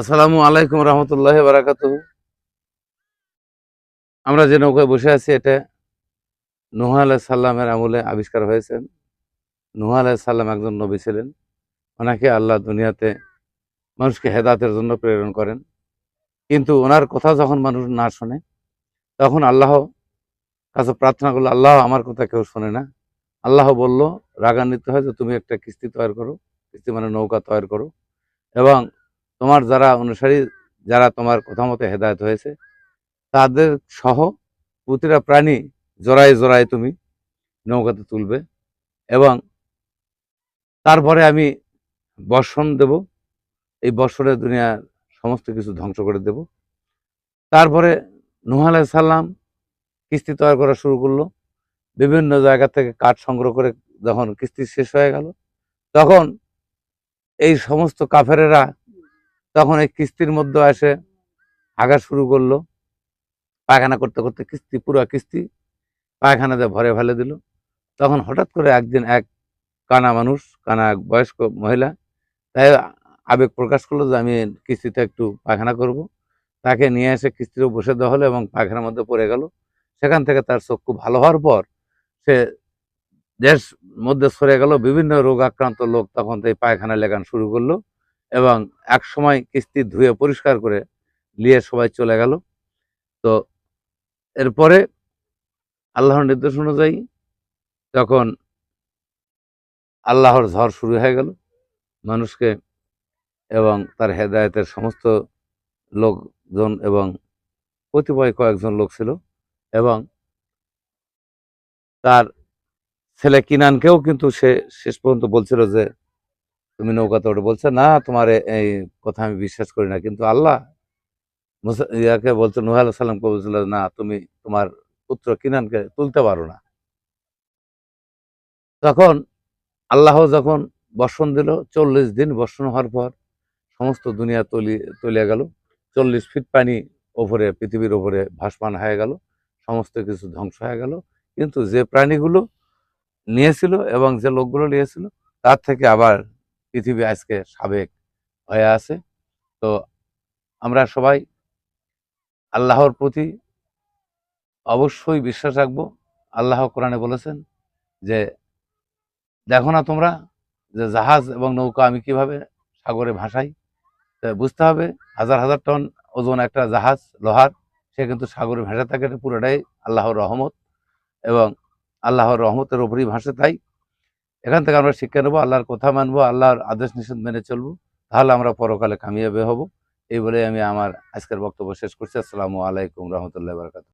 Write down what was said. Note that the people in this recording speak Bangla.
আসসালামু আলাইকুম রহমতুল্লাহ বারাকাত আমরা যে নৌকায় বসে আছি, এটা নুহ আলাহ সাল্লামের আমলে আবিষ্কার হয়েছেন। নুহ আলাহ সাল্লাম একজন নবী ছিলেন। ওনাকে আল্লাহ দুনিয়াতে মানুষকে হেদাতের জন্য প্রেরণ করেন। কিন্তু ওনার কথা যখন মানুষ না শোনে, তখন আল্লাহ কাছে প্রার্থনা করল, আল্লাহ, আমার কথা কেউ শোনে না। আল্লাহ বলল, রাগান্বিত হয় যে তুমি একটা কিস্তি তৈরি করো, কিস্তি মানে নৌকা তৈরি করো। এবং তোমার যারা অনুসারী, যারা তোমার কথা মতো হেদায়ত হয়েছে, তাদের সহ প্রতিটা প্রাণী জোড়ায় জোড়ায় তুমি নৌকাতে তুলবে এবং তারপরে আমি বর্ষণ দেব। এই বর্ষণে দুনিয়ার সমস্ত কিছু ধ্বংস করে দেব। তারপরে নুহ সাল্লাম কিস্তি তৈরি করা শুরু করল। বিভিন্ন জায়গা থেকে কাঠ সংগ্রহ করে যখন কিস্তি শেষ হয়ে গেল, তখন এই সমস্ত কাফেরেরা তখন এই কিস্তির মধ্যে এসে আগা শুরু করল। পায়খানা করতে করতে কিস্তি, পুরো কিস্তি পায়খানাতে ভরে ফেলে দিল। তখন হঠাৎ করে একদিন এক কানা মানুষ, কানা এক বয়স্ক মহিলা তাই আবেগ প্রকাশ করল যে আমি কিস্তিতে একটু পায়খানা করব। তাকে নিয়ে এসে কিস্তিতে বসে দেওয়া হলো এবং পায়খানার মধ্যে পড়ে গেল। সেখান থেকে তার চক্ষু ভালো হওয়ার পর সে দেশ মধ্যে সরে গেল। বিভিন্ন রোগ আক্রান্ত লোক তখন এই পায়খানা লেগান শুরু করল। এবং এক সময় কিস্তি ধুয়ে পরিষ্কার করে নিয়ে সবাই চলে গেল। তো এরপরে আল্লাহর নির্দেশ অনুযায়ী তখন আল্লাহর ঝড় শুরু হয়ে গেল, মানুষকে এবং তার হেদায়েতের সমস্ত লোকজন এবং কতিপয় কয়েকজন লোক ছিল এবং তার ছেলে কিনানকেও কিন্তু সে শেষ পর্যন্ত বলছিল যে তুমি নৌকাতে ওঠে। বলছে, না, তোমার এই কথা আমি বিশ্বাস করি না। কিন্তু আল্লাহ ইয়াকে বলছে, নুহ আলাহ সাল্লামকে বলছিল না, তুমি তোমার পুত্র কিনানকে তুলতে পারো না। তখন আল্লাহ যখন বর্ষণ দিল, চল্লিশ দিন বর্ষণ হওয়ার পর সমস্ত দুনিয়া তলি, তলিয়ে গেল। চল্লিশ ফিট পানি ওপরে, পৃথিবীর ওপরে ভাসমান হয়ে গেল। সমস্ত কিছু ধ্বংস হয়ে গেল। কিন্তু যে প্রাণীগুলো নিয়েছিল এবং যে লোকগুলো নিয়েছিল, তার থেকে আবার পৃথিবী আজকে সাবেক হয়ে আছে। তো আমরা সবাই আল্লাহর প্রতি অবশ্যই বিশ্বাস রাখব। আল্লাহ কোরআনে বলেছেন যে, দেখো না তোমরা যে জাহাজ এবং নৌকা আমি কীভাবে সাগরে ভাসাই? বুঝতে হবে, হাজার হাজার টন ওজন একটা জাহাজ, লোহার, সে কিন্তু সাগরে ভেসে থাকে পুরোটাই আল্লাহর রহমত। এবং আল্লাহর রহমতের ওপরই ভাসে, তাই এখান থেকে আমরা শিক্ষা নেব, আল্লাহর কথা মানবো, আল্লাহর আদেশ নিষেধ মেনে চলবো। তাহলে আমরা পরকালে কামিয়াবে হব। এই বলে আমি আমার আজকের বক্তব্য শেষ করছি। আসসালামু আলাইকুম রহমতুল্লাহ বারকাত